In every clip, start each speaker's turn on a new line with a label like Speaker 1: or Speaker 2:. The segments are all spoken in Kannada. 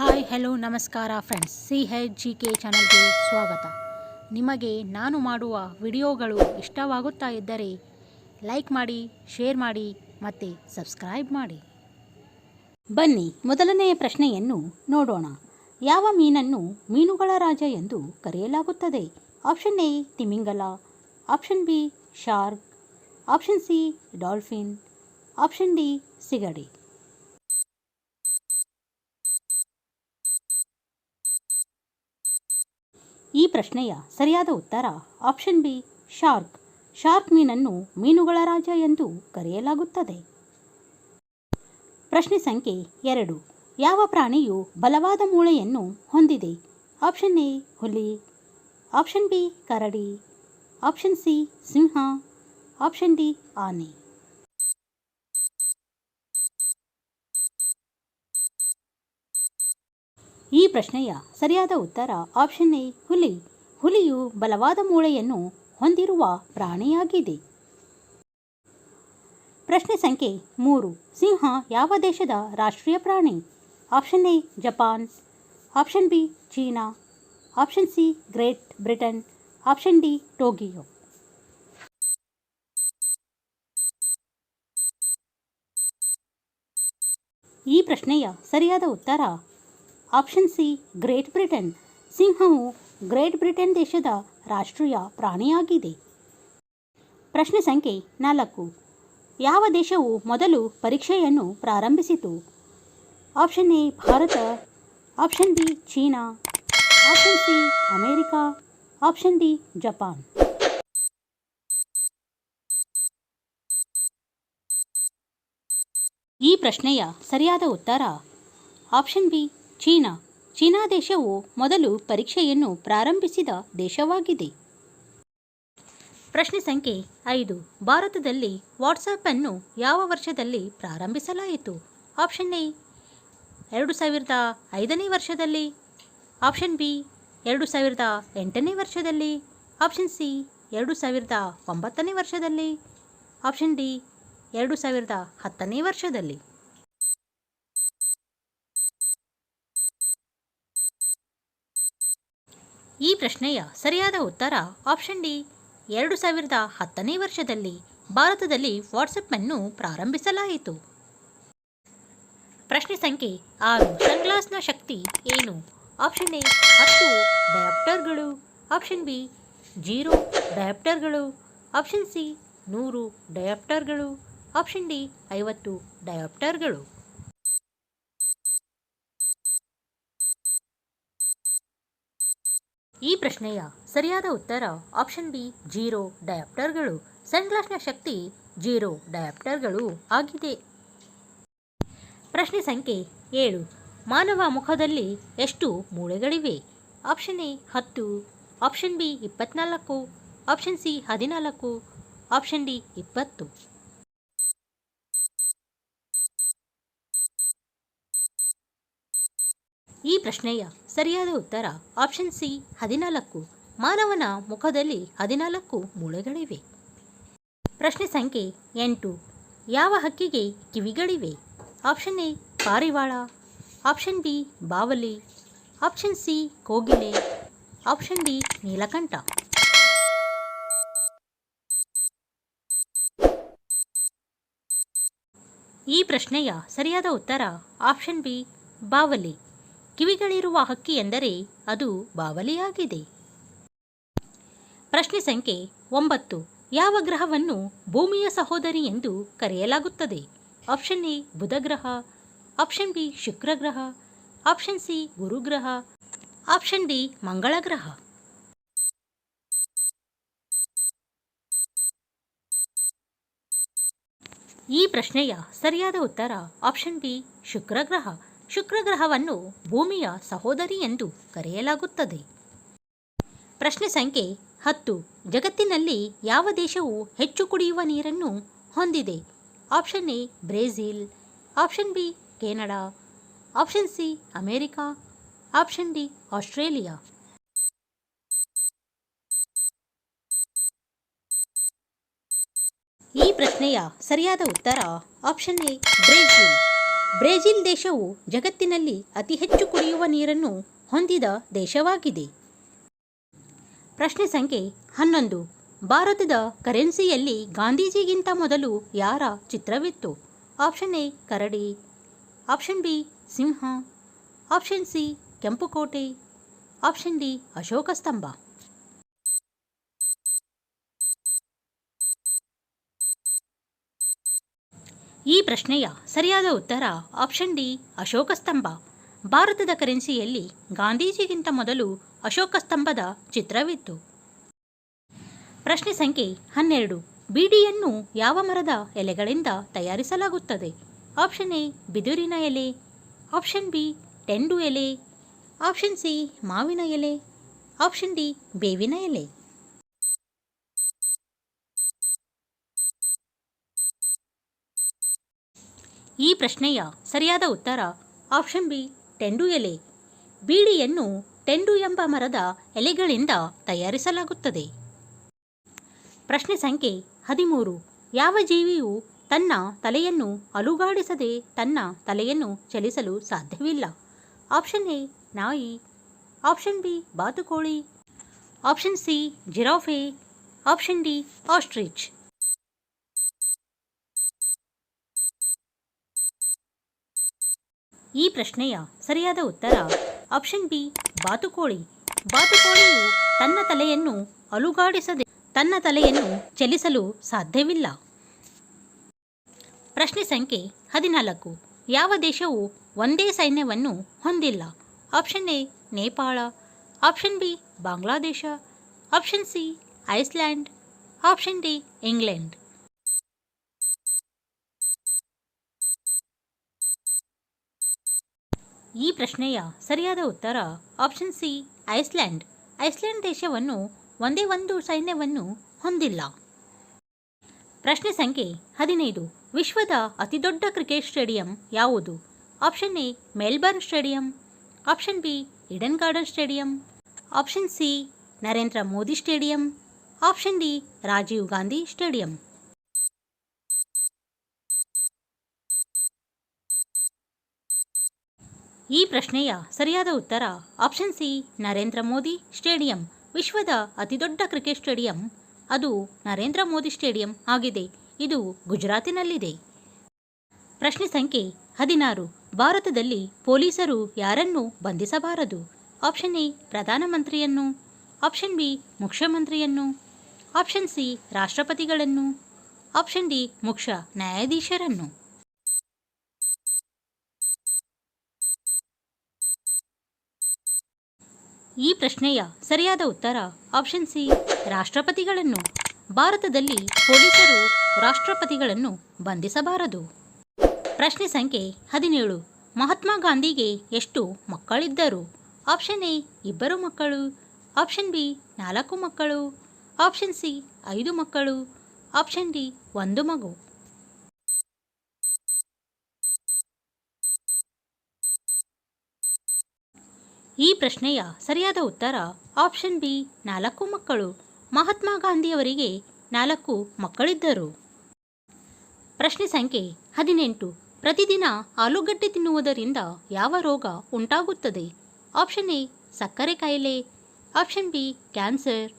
Speaker 1: ಹಾಯ್ ಹೆಲೋ ನಮಸ್ಕಾರ friends C H G K ಚಾನಲ್ಗೆ ಸ್ವಾಗತ. ನಿಮಗೆ ನಾನು ಮಾಡುವ ವಿಡಿಯೋಗಳು ಇಷ್ಟವಾಗುತ್ತಾ ಇದ್ದರೆ ಲೈಕ್ ಮಾಡಿ ಶೇರ್ ಮಾಡಿ ಮತ್ತು ಸಬ್ಸ್ಕ್ರೈಬ್ ಮಾಡಿ. ಬನ್ನಿ, ಮೊದಲನೆಯ ಪ್ರಶ್ನೆಯನ್ನು ನೋಡೋಣ. ಯಾವ ಮೀನನ್ನು ಮೀನುಗಳ ರಾಜ ಎಂದು ಕರೆಯಲಾಗುತ್ತದೆ? Option A ತಿಮಿಂಗಲ. Option B shark option C dolphin option D ಸಿಗಡಿ. ಈ ಪ್ರಶ್ನೆಯ ಸರಿಯಾದ ಉತ್ತರ ಆಪ್ಷನ್ ಬಿ, ಶಾರ್ಕ್. ಶಾರ್ಕ್ ಮೀನನ್ನು ಮೀನುಗಳ ರಾಜ ಎಂದು ಕರೆಯಲಾಗುತ್ತದೆ. ಪ್ರಶ್ನೆ ಸಂಖ್ಯೆ ಎರಡು. ಯಾವ ಪ್ರಾಣಿಯು ಬಲವಾದ ಮೂಳೆಯನ್ನು ಹೊಂದಿದೆ? ಆಪ್ಷನ್ ಎ, ಹುಲಿ. ಆಪ್ಷನ್ ಬಿ, ಕರಡಿ. ಆಪ್ಷನ್ ಸಿ, ಸಿಂಹ. ಆಪ್ಷನ್ ಡಿ, ಆನೆ. ಈ ಪ್ರಶ್ನೆಯ ಸರಿಯಾದ ಉತ್ತರ ಆಪ್ಷನ್ ಎ, ಹುಲಿ. ಹುಲಿಯು ಬಲವಾದ ಮೂಳೆಯನ್ನು ಹೊಂದಿರುವ ಪ್ರಾಣಿಯಾಗಿದೆ. ಪ್ರಶ್ನೆ ಸಂಖ್ಯೆ ಮೂರು, ಸಿಂಹ ಯಾವ ದೇಶದ ರಾಷ್ಟ್ರೀಯ ಪ್ರಾಣಿ? Option A, Japan. Option B, China. Option C, Great Britain. Option D, Tokyo. ಈ ಪ್ರಶ್ನೆಯ ಸರಿಯಾದ ಉತ್ತರ ಆಪ್ಷನ್ ಸಿ, ಗ್ರೇಟ್ ಬ್ರಿಟನ್. ಸಿಂಹವು ಗ್ರೇಟ್ ಬ್ರಿಟನ್ ದೇಶದ ರಾಷ್ಟ್ರೀಯ ಪ್ರಾಣಿಯಾಗಿದೆ. ಪ್ರಶ್ನೆ ಸಂಖ್ಯೆ ನಾಲ್ಕು. ಯಾವ ದೇಶವು ಮೊದಲು ಪರೀಕ್ಷೆಯನ್ನು ಪ್ರಾರಂಭಿಸಿತು? Option A, Bharat. Option B, China. Option C, America. Option D, Japan. ಈ ಪ್ರಶ್ನೆಯ ಸರಿಯಾದ ಉತ್ತರ ಆಪ್ಷನ್ ಬಿ ಚೀನಾ. ಚೀನಾ ದೇಶವು ಮೊದಲು ಪರೀಕ್ಷೆಯನ್ನು ಪ್ರಾರಂಭಿಸಿದ ದೇಶವಾಗಿದೆ. ಪ್ರಶ್ನೆ ಸಂಖ್ಯೆ ಐದು. ಭಾರತದಲ್ಲಿ ವಾಟ್ಸಪ್ ಅನ್ನು ಯಾವ ವರ್ಷದಲ್ಲಿ ಪ್ರಾರಂಭಿಸಲಾಯಿತು? ಆಪ್ಷನ್ ಎ, ಎರಡು ಸಾವಿರದ ಐದನೇ ವರ್ಷದಲ್ಲಿ. ಆಪ್ಷನ್ ಬಿ, ಎರಡು ಸಾವಿರದ ಎಂಟನೇ ವರ್ಷದಲ್ಲಿ. ಆಪ್ಷನ್ ಸಿ, ಎರಡು ಸಾವಿರದ ಒಂಬತ್ತನೇ ವರ್ಷದಲ್ಲಿ. ಆಪ್ಷನ್ ಡಿ, ಎರಡು ಸಾವಿರದ ಹತ್ತನೇ ವರ್ಷದಲ್ಲಿ. ಈ ಪ್ರಶ್ನೆಯ ಸರಿಯಾದ ಉತ್ತರ ಆಪ್ಷನ್ ಡಿ. ಎರಡು ಸಾವಿರದ ಹತ್ತನೇ ವರ್ಷದಲ್ಲಿ ಭಾರತದಲ್ಲಿ ವಾಟ್ಸಪ್ ಅನ್ನು ಪ್ರಾರಂಭಿಸಲಾಯಿತು. ಪ್ರಶ್ನೆ ಸಂಖ್ಯೆ ಆರು. ಸನ್ಗ್ಲಾಸ್ನ ಶಕ್ತಿ ಏನು? ಆಪ್ಷನ್ ಎ, ಹತ್ತು. ಡಯಾಪ್ಟರ್ಗಳು. Option B, zero. ಡಯಾಪ್ಟರ್ಗಳು. Option C, ನೂರು. ಡಯಾಪ್ಟರ್ಗಳು. ಆಪ್ಷನ್ ಡಿ, ಐವತ್ತು. ಡಯಾಪ್ಟರ್ಗಳು. ಈ ಪ್ರಶ್ನೆಯ ಸರಿಯಾದ ಉತ್ತರ ಆಪ್ಷನ್ ಬಿ ಜೀರೋ ಡಯಾಪ್ಟರ್ಗಳು ಸನ್ಗ್ಲಾಸ್ನ ಶಕ್ತಿ ಜೀರೋ ಡಯಾಪ್ಟರ್ಗಳು ಆಗಿದೆ. ಪ್ರಶ್ನೆ ಸಂಖ್ಯೆ ಏಳು. ಮಾನವ ಮುಖದಲ್ಲಿ ಎಷ್ಟು ಮೂಳೆಗಳಿವೆ? ಆಪ್ಷನ್ ಎ ಹತ್ತು. ಆಪ್ಷನ್ ಬಿ ಇಪ್ಪತ್ನಾಲ್ಕು. ಆಪ್ಷನ್ ಸಿ ಹದಿನಾಲ್ಕು. ಆಪ್ಷನ್ ಡಿ ಇಪ್ಪತ್ತು. ಈ ಪ್ರಶ್ನೆಯ ಸರಿಯಾದ ಉತ್ತರ ಆಪ್ಷನ್ ಸಿ ಹದಿನಾಲ್ಕು. ಮಾನವನ ಮುಖದಲ್ಲಿ ಹದಿನಾಲ್ಕು ಮೂಳೆಗಳಿವೆ. ಪ್ರಶ್ನೆ ಸಂಖ್ಯೆ ಎಂಟು. ಯಾವ ಹಕ್ಕಿಗೆ ಕಿವಿಗಳಿವೆ? ಆಪ್ಷನ್ ಎ ಪಾರಿವಾಳ. ಆಪ್ಷನ್ ಬಿ ಬಾವಲಿ. ಆಪ್ಷನ್ ಸಿ ಕೋಗಿಲೆ. ಆಪ್ಷನ್ ಡಿ ನೀಲಕಂಠ. ಈ ಪ್ರಶ್ನೆಯ ಸರಿಯಾದ ಉತ್ತರ ಆಪ್ಷನ್ ಬಿ ಬಾವಲಿ. ಕಿವಿಗಳಿರುವ ಹಕ್ಕಿ ಎಂದರೆ ಅದು ಬಾವಲಿಯಾಗಿದೆ. ಪ್ರಶ್ನೆ ಸಂಖ್ಯೆ ಒಂಬತ್ತು. ಯಾವ ಗ್ರಹವನ್ನು ಭೂಮಿಯ ಸಹೋದರಿ ಎಂದು ಕರೆಯಲಾಗುತ್ತದೆ? ಆಪ್ಷನ್ ಎ, ಬುಧ ಗ್ರಹ. ಆಪ್ಷನ್ ಬಿ, ಶುಕ್ರ ಗ್ರಹ. ಆಪ್ಷನ್ ಸಿ ಗುರುಗ್ರಹ ಆಪ್ಷನ್ ಡಿ, ಮಂಗಳ ಗ್ರಹ. ಈ ಪ್ರಶ್ನೆಯ ಸರಿಯಾದ ಉತ್ತರ ಆಪ್ಷನ್ ಬಿ, ಶುಕ್ರ ಗ್ರಹ ಶುಕ್ರ ಗ್ರಹವನ್ನು ಭೂಮಿಯ ಸಹೋದರಿ ಎಂದು ಕರೆಯಲಾಗುತ್ತದೆ. ಪ್ರಶ್ನೆ ಸಂಖ್ಯೆ ಹತ್ತು. ಜಗತ್ತಿನಲ್ಲಿ ಯಾವ ದೇಶವು ಹೆಚ್ಚು ಕುಡಿಯುವ ನೀರನ್ನು ಹೊಂದಿದೆ? Option A, Brazil. Option B, Canada. Option C, America. Option D, Australia. ಈ ಪ್ರಶ್ನೆಯ ಸರಿಯಾದ ಉತ್ತರ ಆಪ್ಷನ್ ಎ, ಬ್ರೆಜಿಲ್. ಬ್ರೆಜಿಲ್ ದೇಶವು ಜಗತ್ತಿನಲ್ಲಿ ಅತಿ ಹೆಚ್ಚು ಕುಡಿಯುವ ನೀರನ್ನು ಹೊಂದಿದ ದೇಶವಾಗಿದೆ. ಪ್ರಶ್ನೆ ಸಂಖ್ಯೆ ಹನ್ನೊಂದು. ಭಾರತದ ಕರೆನ್ಸಿಯಲ್ಲಿ ಗಾಂಧೀಜಿಗಿಂತ ಮೊದಲು ಯಾರ ಚಿತ್ರವಿತ್ತು? ಆಪ್ಷನ್ ಎ, ಕರಡಿ. ಆಪ್ಷನ್ ಬಿ, ಸಿಂಹ. ಆಪ್ಷನ್ ಸಿ, ಕೆಂಪುಕೋಟೆ. ಆಪ್ಷನ್ ಡಿ, ಅಶೋಕ ಸ್ತಂಭ. ಈ ಪ್ರಶ್ನೆಯ ಸರಿಯಾದ ಉತ್ತರ ಆಪ್ಷನ್ ಡಿ, ಅಶೋಕ ಸ್ತಂಭ. ಭಾರತದ ಕರೆನ್ಸಿಯಲ್ಲಿ ಗಾಂಧೀಜಿಗಿಂತ ಮೊದಲು ಅಶೋಕ ಸ್ತಂಭದ ಚಿತ್ರವಿತ್ತು. ಪ್ರಶ್ನೆ ಸಂಖ್ಯೆ ಹನ್ನೆರಡು. ಬೀಡಿಯನ್ನು ಯಾವ ಮರದ ಎಲೆಗಳಿಂದ ತಯಾರಿಸಲಾಗುತ್ತದೆ? ಆಪ್ಷನ್ ಎ, ಬಿದಿರಿನ ಎಲೆ. ಆಪ್ಷನ್ ಬಿ, ಟೆಂಡು ಎಲೆ. ಆಪ್ಷನ್ ಸಿ, ಮಾವಿನ ಎಲೆ. ಆಪ್ಷನ್ ಡಿ, ಬೇವಿನ ಎಲೆ. ಈ ಪ್ರಶ್ನೆಯ ಸರಿಯಾದ ಉತ್ತರ ಆಪ್ಷನ್ ಬಿ ಟೆಂಡು ಎಲೆ. ಬೀಡಿಯನ್ನು ಟೆಂಡು ಎಂಬ ಮರದ ಎಲೆಗಳಿಂದ ತಯಾರಿಸಲಾಗುತ್ತದೆ. ಪ್ರಶ್ನೆ ಸಂಖ್ಯೆ ಹದಿಮೂರು. ಯಾವ ಜೀವಿಯು ತನ್ನ ತಲೆಯನ್ನು ಅಲುಗಾಡಿಸದೆ ತನ್ನ ತಲೆಯನ್ನು ಚಲಿಸಲು ಸಾಧ್ಯವಿಲ್ಲ? ಆಪ್ಷನ್ ಎ, ನಾಯಿ. ಆಪ್ಷನ್ ಬಿ, ಬಾತುಕೋಳಿ. Option C, giraffe. Option D, ostrich. ಈ ಪ್ರಶ್ನೆಯ ಸರಿಯಾದ ಉತ್ತರ ಆಪ್ಷನ್ ಬಿ, ಬಾತುಕೋಳಿ. ಬಾತುಕೋಳಿಯು ತನ್ನ ತಲೆಯನ್ನು ಅಲುಗಾಡಿಸದೆ ತನ್ನ ತಲೆಯನ್ನು ಚಲಿಸಲು ಸಾಧ್ಯವಿಲ್ಲ. ಪ್ರಶ್ನೆ ಸಂಖ್ಯೆ ಹದಿನಾಲ್ಕು. ಯಾವ ದೇಶವು ಒಂದೇ ಸೈನ್ಯವನ್ನು ಹೊಂದಿಲ್ಲ? Option A, Nepal. Option B, Bangladesh. Option C, Iceland. Option D, England. ಈ ಪ್ರಶ್ನೆಯ ಸರಿಯಾದ ಉತ್ತರ ಆಪ್ಷನ್ ಸಿ ಐಸ್ಲ್ಯಾಂಡ್ ಐಸ್ಲ್ಯಾಂಡ್ ದೇಶವನ್ನು ಒಂದೇ ಒಂದು ಸೈನ್ಯವನ್ನು ಹೊಂದಿಲ್ಲ. ಪ್ರಶ್ನೆ ಸಂಖ್ಯೆ ಹದಿನೈದು. ವಿಶ್ವದ ಅತಿದೊಡ್ಡ ಕ್ರಿಕೆಟ್ ಸ್ಟೇಡಿಯಂ ಯಾವುದು? Option A Melbourne stadium option B Eden Garden stadium option C Narendra Modi stadium option D Rajiv Gandhi stadium ಈ ಪ್ರಶ್ನೆಯ ಸರಿಯಾದ ಉತ್ತರ option C, Narendra Modi stadium. ವಿಶ್ವದ ಅತಿದೊಡ್ಡ ಕ್ರಿಕೆಟ್ ಸ್ಟೇಡಿಯಂ. ಅದು ನರೇಂದ್ರ ಮೋದಿ ಸ್ಟೇಡಿಯಂ ಆಗಿದೆ. ಇದು ಗುಜರಾತಿನಲ್ಲಿದೆ. ಪ್ರಶ್ನೆ ಸಂಖ್ಯೆ ಹದಿನಾರು. ಭಾರತದಲ್ಲಿ ಪೊಲೀಸರು ಯಾರನ್ನು ಬಂಧಿಸಬಾರದು. ಆಪ್ಷನ್ ಎ, ಪ್ರಧಾನಮಂತ್ರಿಯನ್ನು. ಆಪ್ಷನ್ ಬಿ, ಮುಖ್ಯಮಂತ್ರಿಯನ್ನು. ಆಪ್ಷನ್ ಸಿ, ರಾಷ್ಟ್ರಪತಿಗಳನ್ನು. ಆಪ್ಷನ್ ಡಿ, ಮುಖ್ಯ ನ್ಯಾಯಾಧೀಶರನ್ನು. ಈ ಪ್ರಶ್ನೆಯ ಸರಿಯಾದ ಉತ್ತರ ಆಪ್ಷನ್ ಸಿ ರಾಷ್ಟ್ರಪತಿಗಳನ್ನು. ಭಾರತದಲ್ಲಿ ಪೊಲೀಸರು ರಾಷ್ಟ್ರಪತಿಗಳನ್ನು ಬಂಧಿಸಬಾರದು. ಪ್ರಶ್ನೆ ಸಂಖ್ಯೆ ಹದಿನೇಳು, ಮಹಾತ್ಮ ಗಾಂಧಿಗೆ ಎಷ್ಟು ಮಕ್ಕಳಿದ್ದರು? ಆಪ್ಷನ್ ಎ ಇಬ್ಬರು ಮಕ್ಕಳು. ಆಪ್ಷನ್ ಬಿ ನಾಲ್ಕು ಮಕ್ಕಳು. ಆಪ್ಷನ್ ಸಿ ಐದು ಮಕ್ಕಳು. ಆಪ್ಷನ್ ಡಿ ಒಂದು ಮಗು. ಈ ಪ್ರಶ್ನೆಯ ಸರಿಯಾದ ಉತ್ತರ ಆಪ್ಷನ್ ಬಿ, ನಾಲ್ಕು ಮಕ್ಕಳು. ಮಹಾತ್ಮ ಗಾಂಧಿಯವರಿಗೆ ನಾಲ್ಕು ಮಕ್ಕಳಿದ್ದರು. ಪ್ರಶ್ನೆ ಸಂಖ್ಯೆ ಹದಿನೆಂಟು. ಪ್ರತಿದಿನ ಆಲೂಗಡ್ಡೆ ತಿನ್ನುವುದರಿಂದ ಯಾವ ರೋಗ ಉಂಟಾಗುತ್ತದೆ? ಆಪ್ಷನ್ ಎ, ಸಕ್ಕರೆ ಕಾಯಿಲೆ. Option B, cancer.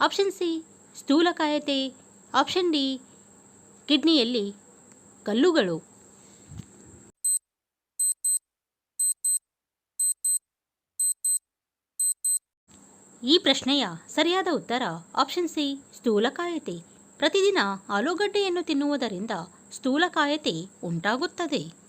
Speaker 1: Option C, ಸ್ಥೂಲಕಾಯತೆ. Option D, ಕಿಡ್ನಿಯಲ್ಲಿ ಕಲ್ಲುಗಳು. ಈ ಪ್ರಶ್ನೆಯ ಸರಿಯಾದ ಉತ್ತರ ಆಪ್ಷನ್ ಸಿ ಸ್ಥೂಲಕಾಯತೆ ಪ್ರತಿದಿನ ಆಲೂಗಡ್ಡೆಯನ್ನು ತಿನ್ನುವುದರಿಂದ ಸ್ಥೂಲಕಾಯತೆ ಉಂಟಾಗುತ್ತದೆ.